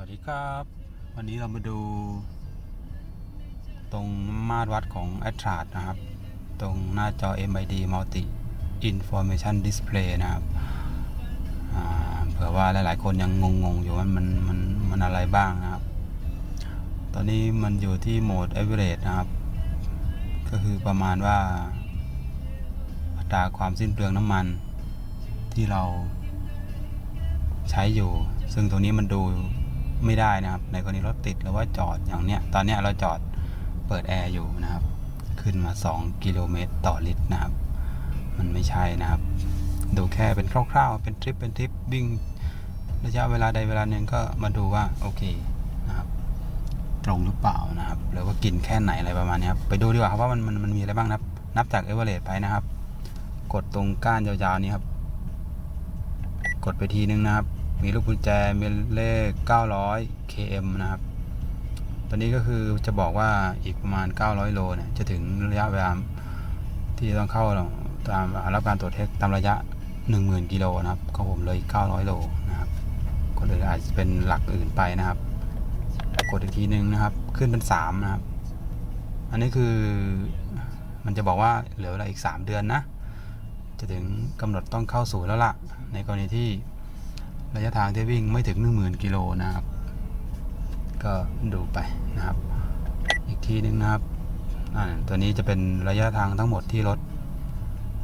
วัสดีครับ วันนี้เรามาดู ตรงมาตรวัดของ a t r a s นะครับ ตรงหน้าจอ MID Multi Information Display นะครับเผื่อว่าหลาย ๆ คนยังงง ๆ อยู่ว่ามันมันมันอะไรบ้างนะครับ ตอนนี้มันอยู่ที่โหมด Average นะครับ ก็คือประมาณว่า อัตราความสิ้นเปลืองน้ำมันที่เราใช้อยู่ ซึ่งตรงนี้มันดู ไม่ได้นะครับ ในกรณีรถติดหรือว่าจอดอย่างเนี้ยตอนเนี้ยเราจอดเปิดแอร์อยู่นะครับ ขึ้นมา 2 กิโลเมตรต่อลิตรนะครับ มันไม่ใช่นะครับ ดูแค่เป็นคร่าวๆ เป็นทริปเป็นทริปวิ่งระยะเวลาใดเวลาหนึ่งก็มาดูว่าโอเคนะครับตรงหรือเปล่านะครับ หรือว่ากินแค่ไหนอะไรประมาณนี้ครับไปดูดีกว่าครับว่ามันมันมันมีอะไรบ้างนะครับ นับจากเอเวอเรสต์ไปนะครับ กดตรงก้านยาวๆนี้ครับ กดไปทีนึงนะครับ มีลูกกุญแจมีเลข 900 km นะครับ ตอนนี้ก็คือจะบอกว่าอีกประมาณ 900 โลเนี่ยจะถึงระยะเวลาที่ต้องเข้าตามรับการตรวจเทคตามระยะ 10,000 กิโลนะครับของผมเลย 900 โลนะครับก็เลยอาจจะเป็นหลักอื่นไปนะครับกดอีกทีนึงนะครับ ขึ้นเป็น 3 นะครับ อันนี้คือมันจะบอกว่าเหลือเวลาอีก 3 เดือนนะ จะถึงกำหนดต้องเข้าสู่แล้วล่ะ ในกรณีที่ ระยะทางที่วิ่งไม่ถึง 10,000 กิโลนะครับ ก็ดูไปนะครับ อีกทีหนึงนะครับอ่าตัวนี้จะเป็นระยะทางทั้งหมดที่รถ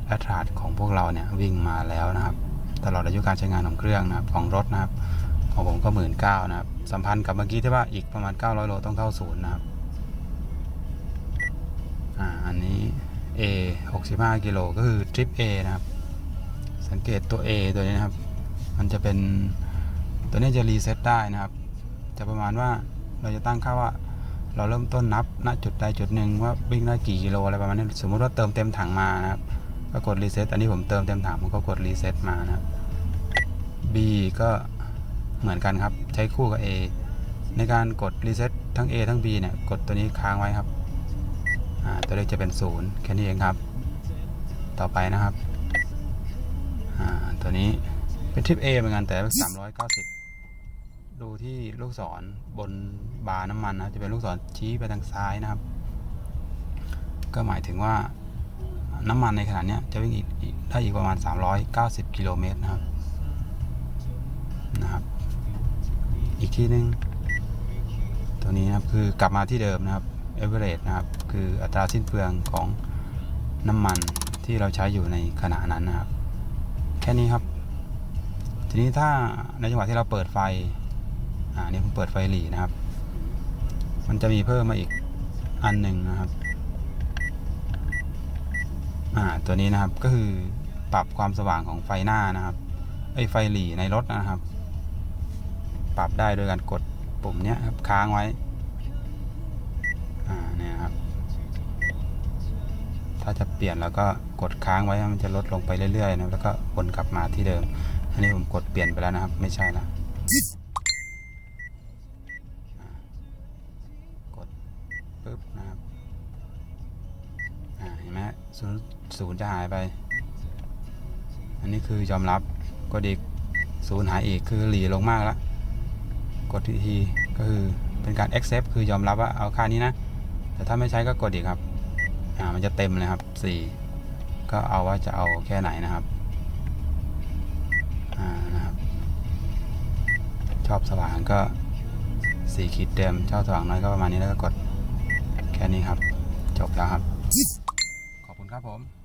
แอตราดของพวกเราเนี่ยวิ่งมาแล้วนะครับ ตลอดอายุการใช้งานของเครื่องนะครับของรถนะครับของผมก็หมื่นเก้านะครับ สัมพันธ์กับเมื่อกี้ที่ว่าอีกประมาณ 900 โลต้องเข้าศูนย์นะครับอ่าอันนี้ A 65 กิโลก็คือทริป A นะครับ สังเกตตัว A ตัวนี้นะครับ มันจะเป็นตัวนี้จะรีเซ็ตได้นะครับ จะประมาณว่าเราจะตั้งค่าว่า เราเริ่มต้นนับณจุดใดจุดหนึ่งว่าวิ่งได้กี่กิโลอะไรประมาณนี้สมมติว่าเติมเต็มถังมานะครับก็กดรีเซ็ตอันนี้ผมเติมเต็มถังผมก็กดรีเซ็ตมานะครับ B ก็เหมือนกันครับใช้คู่กับ A ในการกดรีเซ็ตทั้ง A ทั้ง B เนี่ยกดตัวนี้ค้างไว้ครับตัวเลขจะเป็นศูนย์แค่นี้เองครับ ต่อไปนะครับตัวนี้ เป็นทริป A เหมือนกันแต่สามร้อยเก้าสิบดูที่ลูกศรบนบาร์น้ำมันนะจะเป็นลูกศรชี้ไปทางซ้ายนะครับ ก็หมายถึงว่าน้ำมันในขณะเนี้ยจะวิ่งอีกอีกได้อีกประมาณ 390 กิโลเมตรนะครับนะครับ อีกที่หนึ่งตัวนี้นะครับคือกลับมาที่เดิมนะครับ average นะครับ คืออัตราสิ้นเปลืองของน้ำมันที่เราใช้อยู่ในขณะนั้นนะครับ แค่นี้ครับ ทีนี้ถ้าในจังหวะที่เราเปิดไฟ อ่านี่ผมเปิดไฟหลีนะครับ มันจะมีเพิ่มมาอีกอันหนึ่งนะครับ อ่า ตัวนี้นะครับก็คือปรับความสว่างของไฟหน้านะครับ ไอ้ไฟหลีในรถนะครับ ปรับได้โดยการกดปุ่มเนี้ยครับค้างไว้ อ่า เนี่ยครับ ถ้าจะเปลี่ยนแล้วก็กดค้างไว้มันจะลดลงไปเรื่อยๆนะแล้วก็วนกลับมาที่เดิม อันนี้ผมกดเปลี่ยนไปแล้วนะครับ ไม่ใช่ละอ่ากดปึ๊บนะครับเห็นไหมศูนย์ศูนย์จะหายไป อันนี้คือยอมรับกดอีกศูนย์หายอีกคือหลีลงมากแล้วกดทีก็คือเป็นการ accept คือยอมรับว่าเอาค่านี้นะ แต่ถ้าไม่ใช้ก็กดอีกครับ อ่า มันจะเต็มเลยครับสี่ก็เอาว่าจะเอาแค่ไหนนะครับ อ่านะครับ ชอบสว่างก็สี่ขีดเต็มชอบสว่างน้อยก็ประมาณนี้แล้วก็กดแค่นี้ครับ จบแล้วครับ ขอบคุณครับผม